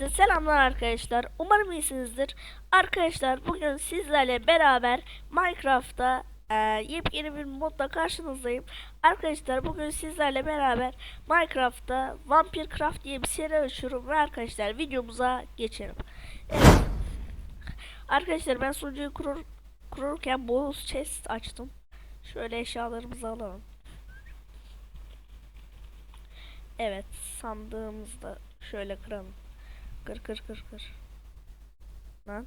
Hepinize selamlar arkadaşlar. Umarım iyisinizdir. Arkadaşlar bugün sizlerle beraber Minecraft'ta e, yepyeni bir modda karşınızdayım. Arkadaşlar bugün sizlerle beraber Minecraft'ta Vampire Craft diye bir seri açıyorum ve arkadaşlar videomuza geçelim. Arkadaşlar ben sunucuyu kurur, kururken bonus chest açtım. Şöyle eşyalarımızı alalım. Evet sandığımızı da şöyle kıralım. Kır kır kır kır. Lan.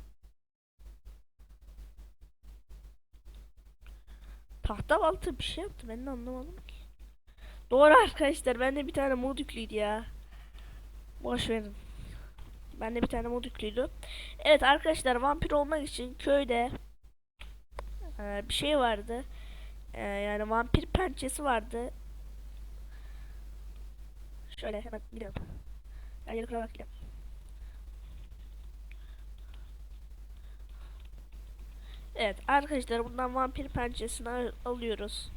Tahta balta bir şey yaptı ben de anlamadım ki. Doğru arkadaşlar bende bir tane mod yüklüydü ya. Boş verin. Bende bir tane mod yüklüydü. Evet arkadaşlar vampir olmak için köyde e, bir şey vardı. E, yani vampir pençesi vardı. Şöyle hemen gidelim. Gel kırarak gidelim. Evet arkadaşlar bundan vampir pençesini al- alıyoruz.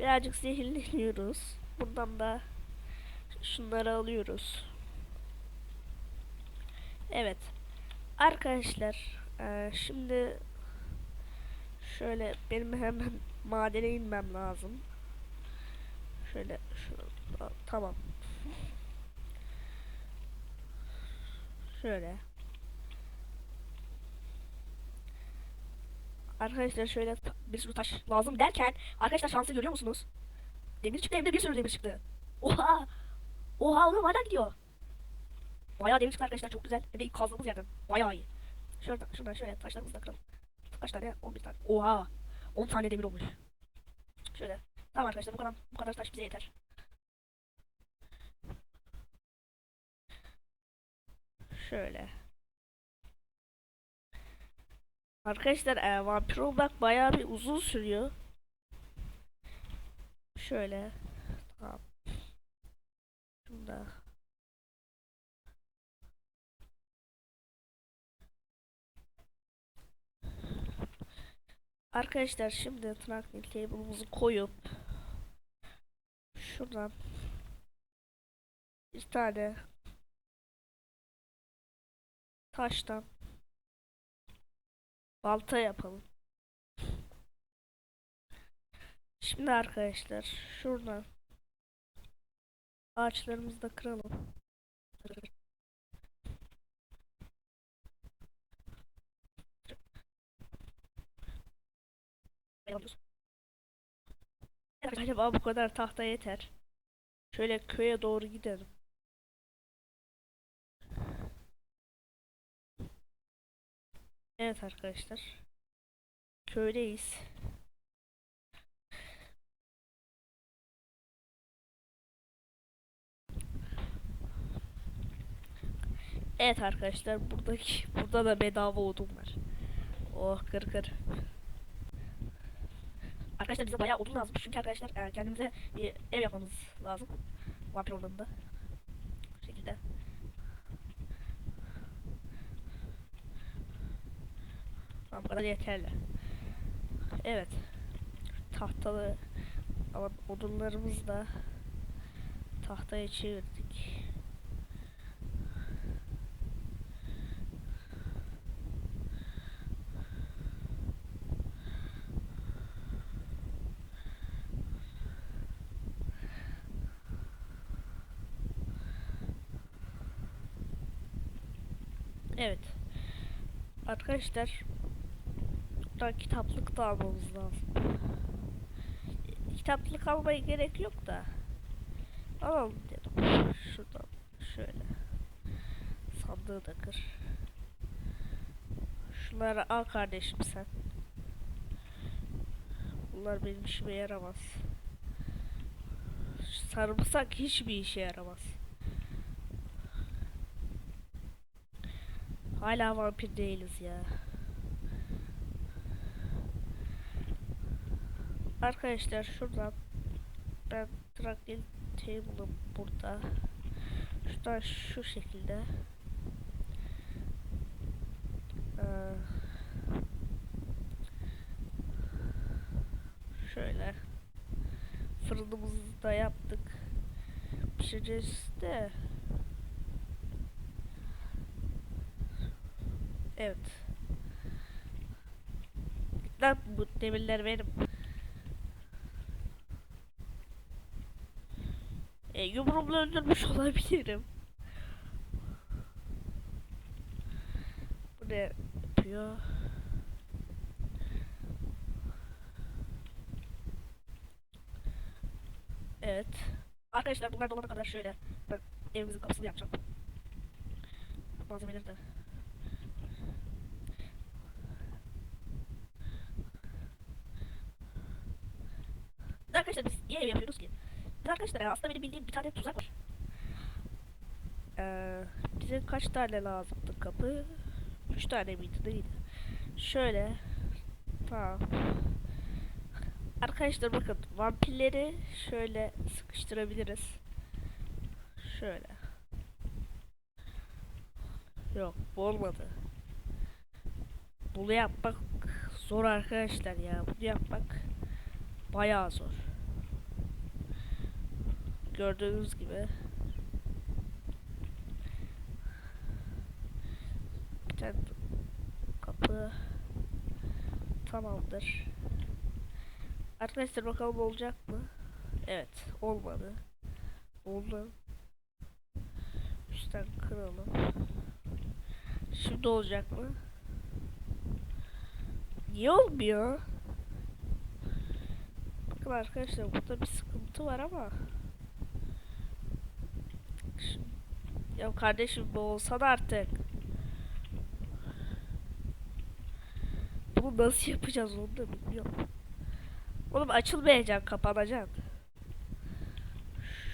Birazcık zehirleniyoruz. Bundan da şunları alıyoruz. Evet. Arkadaşlar eee, şimdi şöyle benim hemen madene inmem lazım. Şöyle şurada tamam. Şöyle. Arkadaşlar şöyle bir sürü taş lazım derken arkadaşlar şansı görüyor musunuz? Demir çıktı hem de bir sürü demir çıktı. Oha! Oha oğlum hala gidiyor. Bayağı demir çıktı arkadaşlar çok güzel. Hem de kazdığımız yerden. Bayağı iyi. Şuradan, şuradan şöyle taşlarımızı da kıralım. Kaç tane? 11 tane. Oha! 10 tane demir olmuş. Şöyle. Tamam arkadaşlar bu kadar bu kadar taş bize yeter. Şöyle. Arkadaşlar e, vampir olmak bayağı bir uzun sürüyor. Şöyle. Tamam. Şunda. Arkadaşlar şimdi tracking table'ımızı koyup şuradan bir tane taştan balta yapalım. Şimdi arkadaşlar şuradan ağaçlarımızı da kıralım. Galiba bu kadar tahta yeter. Şöyle köye doğru gidelim. Evet arkadaşlar. Köydeyiz. Evet arkadaşlar buradaki burada da bedava odun var. Oh kır kır. Arkadaşlar bize bayağı odun lazım çünkü arkadaşlar e, kendimize bir ev yapmamız lazım. Vampir ormanında. Bu şekilde. Tamam kadar yeterli. Evet. Tahtalı ama odunlarımızı da tahtaya çevirdik. Evet. Arkadaşlar Buradan kitaplık da almamız lazım. Kitaplık almaya gerek yok da. Alalım dedim. Şuradan şöyle. Sandığı da kır. Şunları al kardeşim sen. Bunlar benim işime yaramaz. Sarımsak hiçbir işe yaramaz. Hala vampir değiliz ya. Arkadaşlar şuradan ben tracking table'ım burada. Şuradan şu şekilde. Ee, şöyle fırınımızı da yaptık. Pişireceğiz de Evet. Lan bu demirler benim. E, yumruğumla öldürmüş olabilirim. Bu ne yapıyor? Evet. Arkadaşlar bunlar dolana kadar şöyle ben evimizin kapısını yapacağım. Malzemeleri de. Arkadaşlar biz niye ev yapıyoruz ki? Biz arkadaşlar ya, aslında benim bildiğim bir tane tuzak var. Ee, bize kaç tane lazımdı kapı? Üç tane miydi neydi? Şöyle. Tamam. Arkadaşlar bakın vampirleri şöyle sıkıştırabiliriz. Şöyle. Yok bu olmadı. Bunu yapmak zor arkadaşlar ya. Bunu yapmak bayağı zor. Gördüğünüz gibi. Kapı tamamdır. Arkadaşlar bakalım olacak mı? Evet olmadı. Oldu. Üstten kıralım. Şimdi olacak mı? Niye olmuyor? Bakın arkadaşlar burada bir sıkıntı var ama. Şimdi- Ya kardeşim bu olsa da artık. Bunu nasıl yapacağız onu da bilmiyorum. Oğlum açılmayacak kapanacak.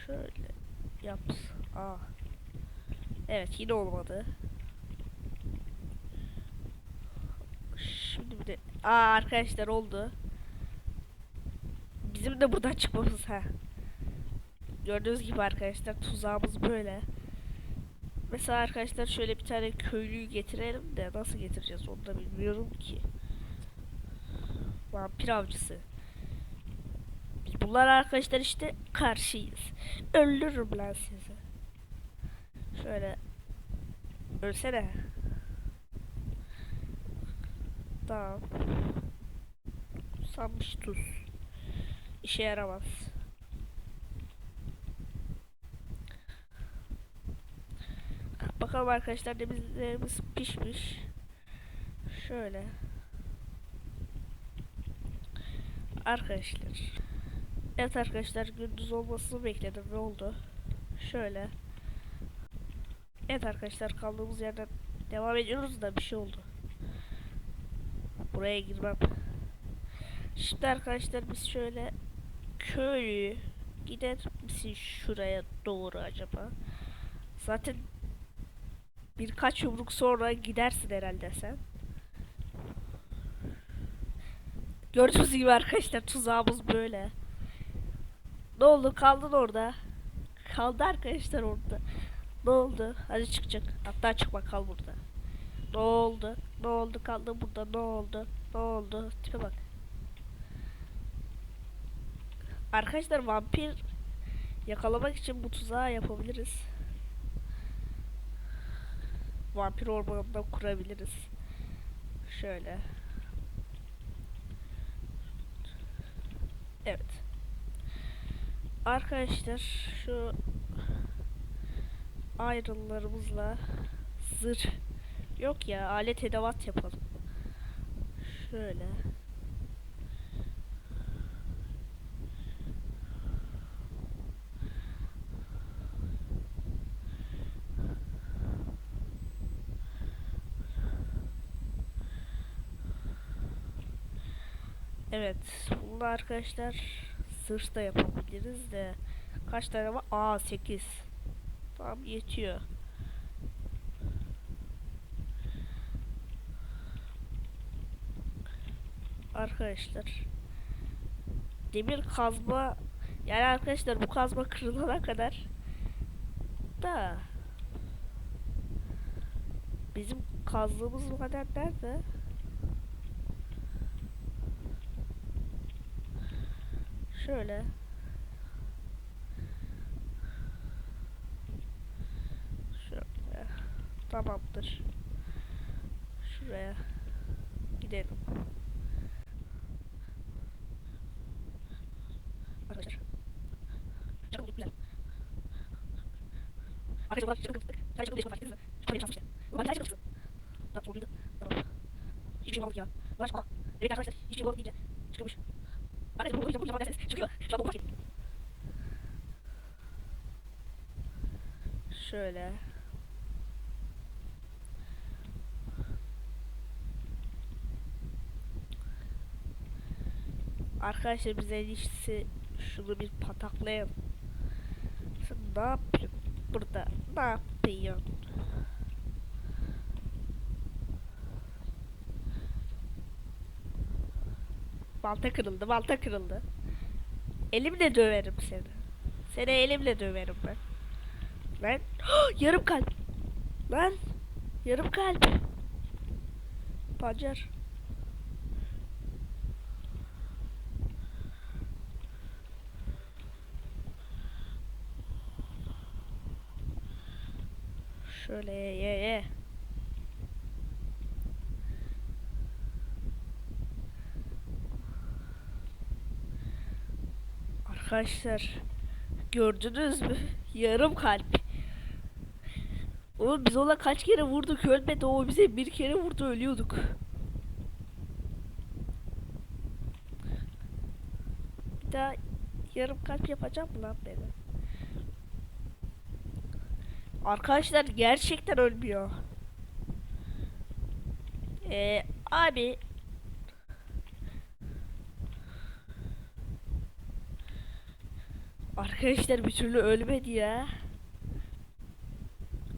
Şöyle yap. Aa. Evet yine olmadı. Şimdi bir de Aa arkadaşlar oldu. Bizim de buradan çıkmamız ha. Gördüğünüz gibi arkadaşlar tuzağımız böyle. Mesela arkadaşlar şöyle bir tane köylüyü getirelim de nasıl getireceğiz onu da bilmiyorum ki. Vampir avcısı. Biz bunlar arkadaşlar işte karşıyız. Öldürürüm lan sizi. Şöyle. Ölsene. Tamam. Sanmış tuz. İşe yaramaz. Bakalım arkadaşlar denizlerimiz pişmiş. Şöyle. Arkadaşlar. Evet arkadaşlar gündüz olmasını bekledim. Ne oldu? Şöyle. Evet arkadaşlar kaldığımız yerden devam ediyoruz da bir şey oldu. Buraya girmem. Şimdi arkadaşlar biz şöyle köylü gider misin şuraya doğru acaba? Zaten birkaç yumruk sonra gidersin herhalde sen. Gördüğünüz gibi arkadaşlar tuzağımız böyle. Ne oldu? Kaldın orada. Kaldı arkadaşlar orada. Ne oldu? Hadi çıkacak. Hatta çıkma kal burada. Ne oldu? Ne oldu? Kaldı burada. Ne oldu? Ne oldu? Tipe bak. Arkadaşlar vampir yakalamak için bu tuzağı yapabiliriz. Vampir ormanından kurabiliriz. Şöyle. Evet. Arkadaşlar şu ayrımlarımızla zırh yok ya alet edevat yapalım. Şöyle. Evet, bunu da arkadaşlar zırh da yapabiliriz de kaç tane var? Aa 8. Tamam yetiyor. Arkadaşlar demir kazma yani arkadaşlar bu kazma kırılana kadar da bizim kazdığımız maden nerede? Şöyle. Şöyle. Tamamdır. Şuraya gidelim. Arkadaşlar. Çok güzel. Arkadaşlar bunlar çok güzel. Sadece çok değişik fark ettiniz mi? Çok benim şansım işte. Bu bana çok güzel. Tamam soruluydu. Tamam. Hiçbir şey olmadı ya. Ulan aa. Evet arkadaşlar hiçbir şey olmadı deyince çıkıyormuş. Arkadaşlar bu bu zaman derseniz çıkıyor. Şu an bu fark ettim. Şöyle. Arkadaşlar bize en iyisi şunu bir pataklayalım. Sen ne yapıyorsun burada? Ne yapıyorsun? Balta kırıldı, balta kırıldı. Elimle döverim seni. Seni elimle döverim ben. Lan yarım kalp. Lan yarım kalp. Pancar. Şöyle ye ye. Arkadaşlar gördünüz mü? Yarım kalp. Oğlum biz ona kaç kere vurduk ölmedi o bize bir kere vurdu ölüyorduk. Bir daha yarım kalp yapacağım mı lan beni? Arkadaşlar gerçekten ölmüyor. Ee, abi Arkadaşlar bir türlü ölmedi ya.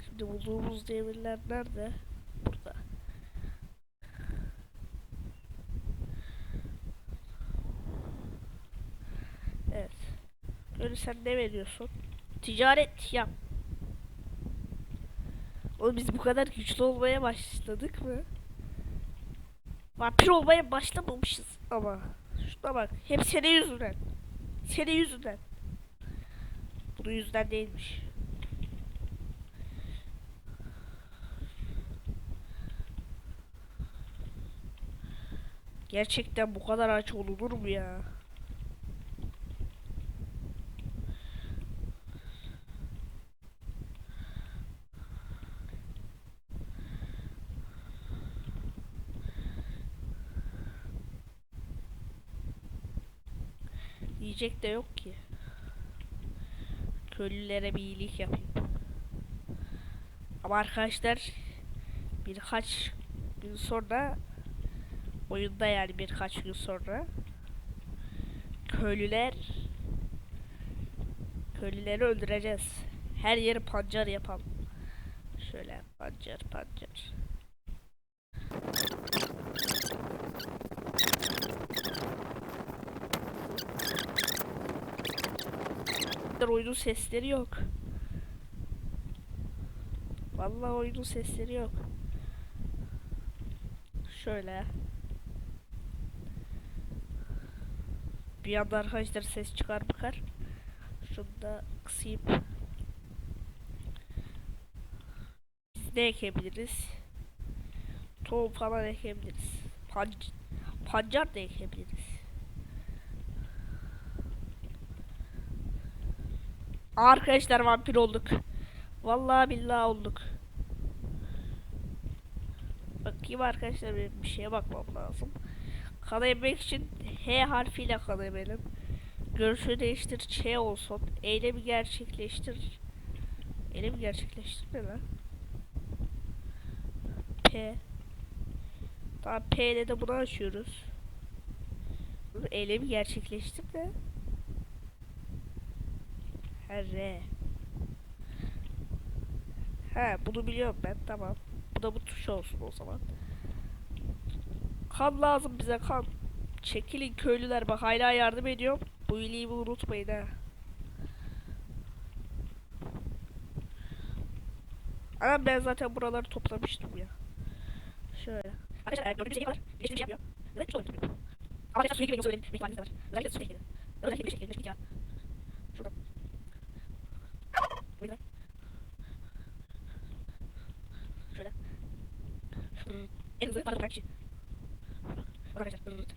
Şimdi bulduğumuz demirler nerede? Burada. Evet. Öyle sen ne veriyorsun? Ticaret yap. Oğlum biz bu kadar güçlü olmaya başladık mı? Vampir olmaya başlamamışız ama. Şuna bak. Hep senin yüzünden. Senin yüzünden. Bunun yüzünden değilmiş. Gerçekten bu kadar aç olunur mu ya? Yiyecek de yok ki. Köylülere bir iyilik yapayım. Ama arkadaşlar birkaç gün sonra oyunda yani birkaç gün sonra köylüler köylüleri öldüreceğiz. Her yeri pancar yapalım. Şöyle pancar pancar. Oyunun sesleri yok. Vallahi oyunun sesleri yok. Şöyle. Bir anda arkadaşlar ses çıkar bakar. Şunu da kısayım. Biz ne ekebiliriz? Tohum falan ekebiliriz. Panc pancar da ekebiliriz. Arkadaşlar vampir olduk. Vallahi billahi olduk. Bakayım arkadaşlar bir şeye bakmam lazım. Kana yemek için H harfiyle kana emelim. Görüşü değiştir Ç olsun. Eylemi gerçekleştir. Eylemi gerçekleştir ne lan? P. Tamam P ile de bunu açıyoruz. Eylemi gerçekleştir de. R. He bunu biliyorum ben tamam. Bu da bu tuş olsun o zaman. Kan lazım bize kan. Çekilin köylüler bak hala yardım ediyorum. Bu iyiliğimi unutmayın ha. Ama ben zaten buraları toplamıştım ya. Şöyle. Arkadaşlar gördüğünüz şey var. Birleştirme şey yapıyor. Evet çok önemli. Ama arkadaşlar sürekli söyledim. Bir ihtimaliniz de var. Özellikle su şekli. Özellikle bir şekli. Bir şekli ya. Şurada. Böyle. Şöyle. Şöyle. En hızlı para kişi. Arkadaşlar rırt.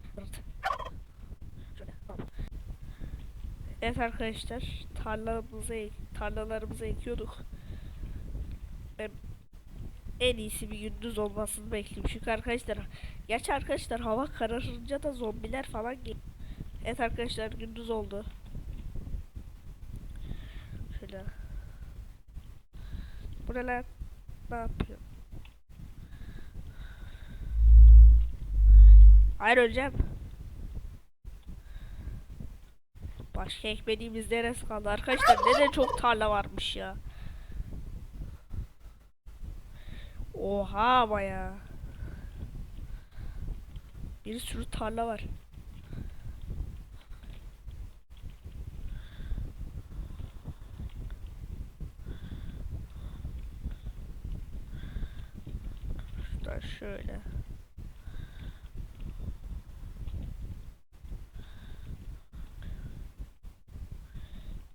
Evet arkadaşlar tarlalarımızı ek- tarlalarımızı ekiyorduk. Ben en iyisi bir gündüz olmasını bekliyorum. Çünkü arkadaşlar gerçi arkadaşlar hava kararınca da zombiler falan geliyor. Evet arkadaşlar gündüz oldu. Şöyle. Bu ne lan? Ne yapıyor? Hayır öleceğim. Başka ekmediğimiz neresi kaldı? Arkadaşlar ne de çok tarla varmış ya. Oha ama ya. Bir sürü tarla var. Şuradan şöyle.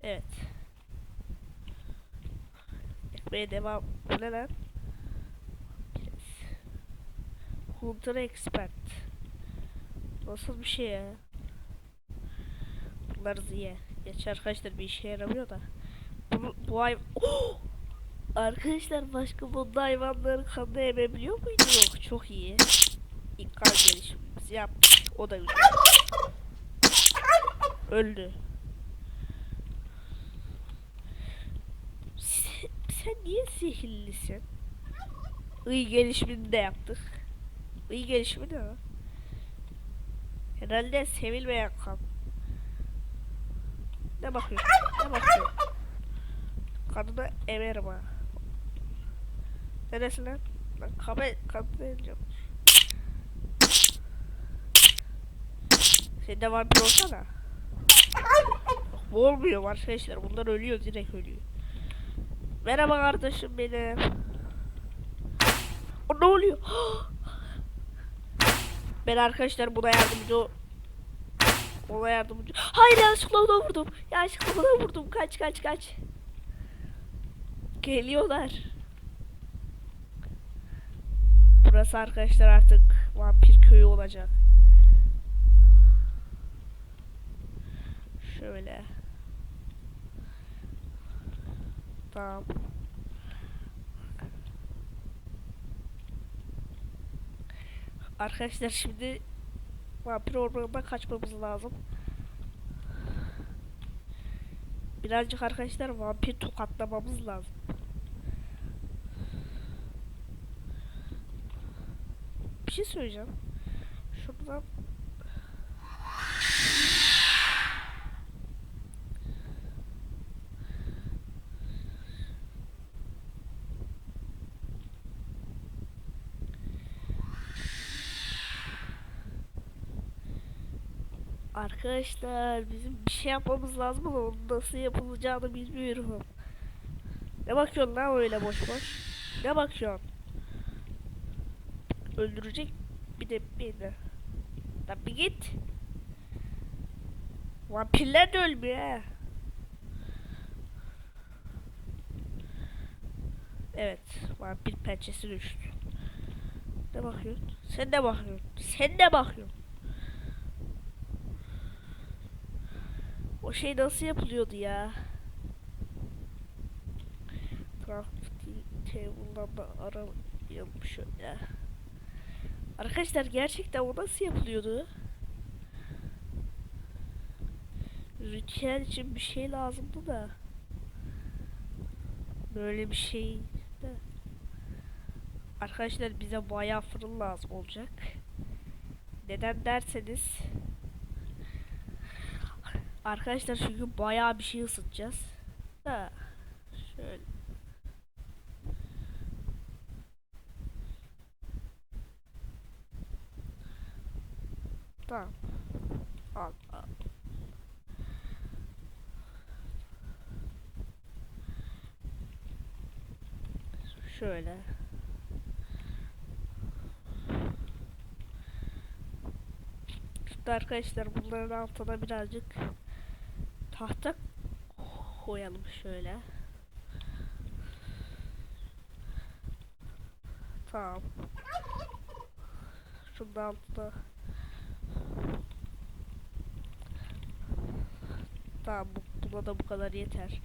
Evet. Ekmeğe devam. Bu ne lan? Hunter Expert. Nasıl bir şey ya? Bunlar ziye. Geç arkadaşlar bir işe yaramıyor da. Bu, bu ay... Oh! Arkadaşlar başka bunda hayvanların kanını emebiliyor muydu? Yok çok iyi. İlk kan gelişimimizi yapmış. O da güzel. Öldü. Sen, niye sihirlisin? İyi gelişimini de yaptık. İyi gelişimi ne? o? Herhalde sevilmeyen kan. Ne bakıyorsun? Ne bakıyorsun? Kadına emerim ha. Neresi lan? Lan kabe, kadına emeceğim. Sen de vampir olsana. Olmuyor arkadaşlar. Bunlar ölüyor direkt ölüyor. Merhaba kardeşim benim. O ne oluyor? Ben arkadaşlar buna yardımcı ona yardımcı. Hayır yanlışlıkla ona vurdum. Yanlışlıkla ona vurdum. Kaç kaç kaç. Geliyorlar. Burası arkadaşlar artık vampir köyü olacak. Şöyle. Tamam. Arkadaşlar şimdi vampir ormanından kaçmamız lazım. Birazcık arkadaşlar vampir tokatlamamız lazım. Bir şey söyleyeceğim. Şuradan Arkadaşlar bizim bir şey yapmamız lazım ama nasıl yapılacağını bilmiyorum. Ne bakıyorsun lan öyle boş boş? Ne bakıyorsun? Öldürecek bir de beni. Lan bir git. Vampirler de ölmüyor ha. Evet, vampir pençesi düştü. Ne bakıyorsun? Sen de bakıyorsun. Sen de bakıyorsun. O şey nasıl yapılıyordu ya? Crafting table'dan da arayalım şöyle. Arkadaşlar gerçekten o nasıl yapılıyordu? Ritüel için bir şey lazımdı da. Böyle bir şey de. Arkadaşlar bize bayağı fırın lazım olacak. Neden derseniz Arkadaşlar çünkü bayağı bir şey ısıtacağız. Da şöyle. Tamam. Al, al. Şöyle. Arkadaşlar bunların altına birazcık tahta koyalım şöyle. Tamam. Şunun altına. Tamam bu, buna da bu kadar yeter.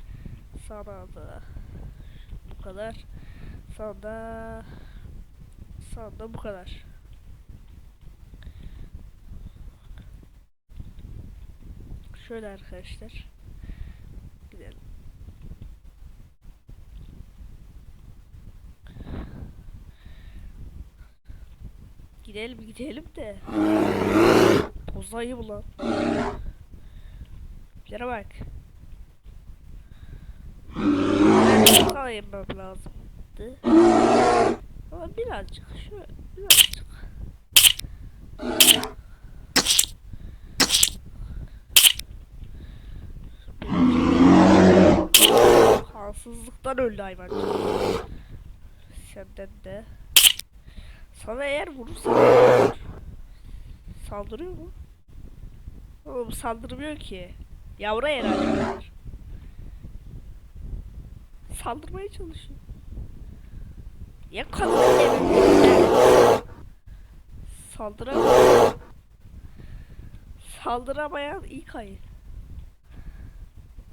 Sana da bu kadar. Sana da sana da bu kadar. Şöyle arkadaşlar. Gidelim. Gidelim gidelim de. Pozayı bulan. Yere bak. Sana yemem lazımdı. Ama birazcık şöyle birazcık. Kansızlıktan öldü hayvan. Senden de. Sana eğer vurursa saldırıyor mu? Oğlum saldırmıyor ki. Yavru herhalde. Saldırmaya çalışıyor. Ya kadın Saldıramayan Saldıramayan ilk ayı.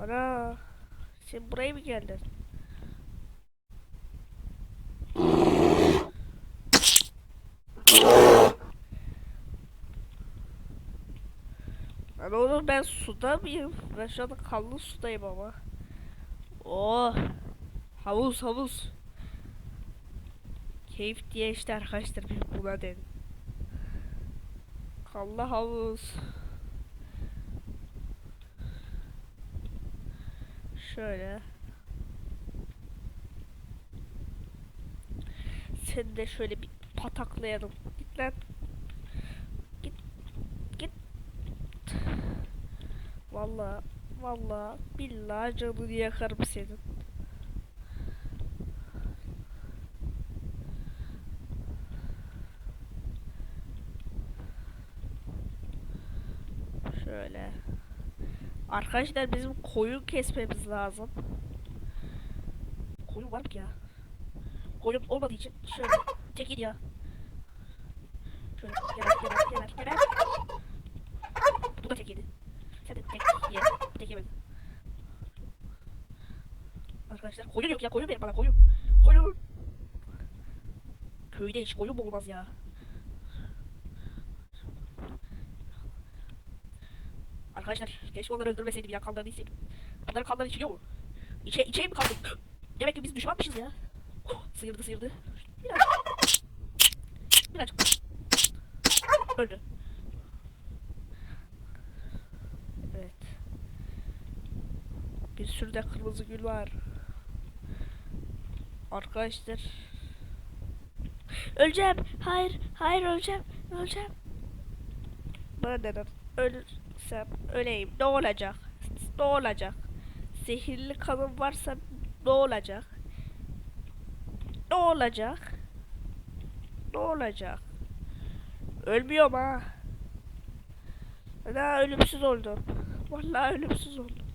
Ana sen buraya mı geldin? Lan oğlum ben suda mıyım? Ben şu anda kanlı sudayım ama. Oh. Havuz havuz. Keyif diye işte arkadaşlar buna dedim. Kanlı havuz. Şöyle. Sen de şöyle bir pataklayalım. Git lan. Git. Git. Vallahi vallahi billahi canını yakarım senin. Şöyle. Arkadaşlar bizim koyun kesmemiz lazım. Koyun var mı ya? Koyun olmadığı için şöyle çekil ya. Şöyle geber geber geber geber. Bu da tek yedi. Sen de tek ye. Tek yemedin. Arkadaşlar koyun yok ya koyun verin bana koyun. Koyun. Köyde hiç koyun mu olmaz ya? Arkadaşlar keşke onları öldürmeseydim ya kanlarını içseydim. Bunların kanları içiliyor mu? İçe, içeyim mi kaldım? Demek ki biz düşmanmışız ya. Sıyırdı sıyırdı. Birazcık. Birazcık. Öldü. Evet. Bir sürü de kırmızı gül var. Arkadaşlar. Öleceğim. Hayır. Hayır öleceğim. Öleceğim. Bana neden? Ölürsem öleyim. Ne olacak? Ne olacak? Zehirli kanım varsa ne olacak? Ne olacak? Ne olacak? Ölmüyorum ha. Daha ölümsüz oldum. Vallahi ölümsüz oldum.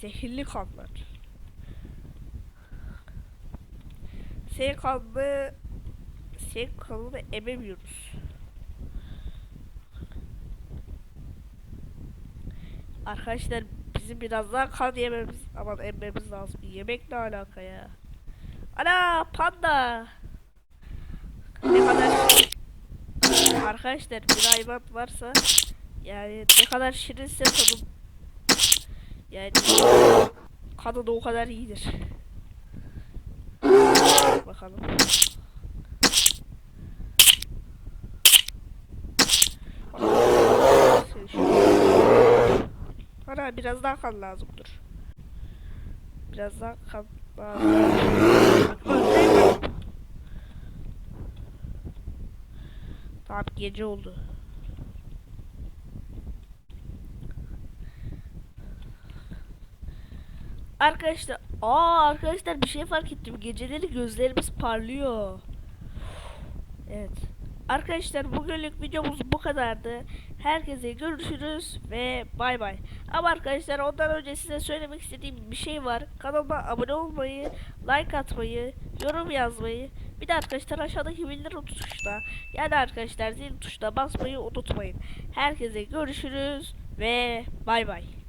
Zehirli kanlar. Senin kanını senin kanını ememiyoruz. Arkadaşlar bizim biraz daha kan yememiz aman emmemiz lazım. Yemek ne alaka ya? Ana panda. Ne kadar Arkadaşlar bir hayvan varsa yani ne kadar şirinse tadı yani kanı da o kadar iyidir. Bakalım. Şu- Bana biraz daha kan lazım dur. Biraz daha kan lazım. Tamam gece oldu. Arkadaşlar, aa arkadaşlar bir şey fark ettim. Geceleri gözlerimiz parlıyor. Evet. Arkadaşlar bugünlük videomuz bu kadardı. Herkese görüşürüz ve bay bay. Ama arkadaşlar ondan önce size söylemek istediğim bir şey var. Kanalıma abone olmayı, like atmayı, yorum yazmayı, bir de arkadaşlar aşağıdaki bildirim tuşuna yani arkadaşlar zil tuşuna basmayı unutmayın. Herkese görüşürüz ve bay bay.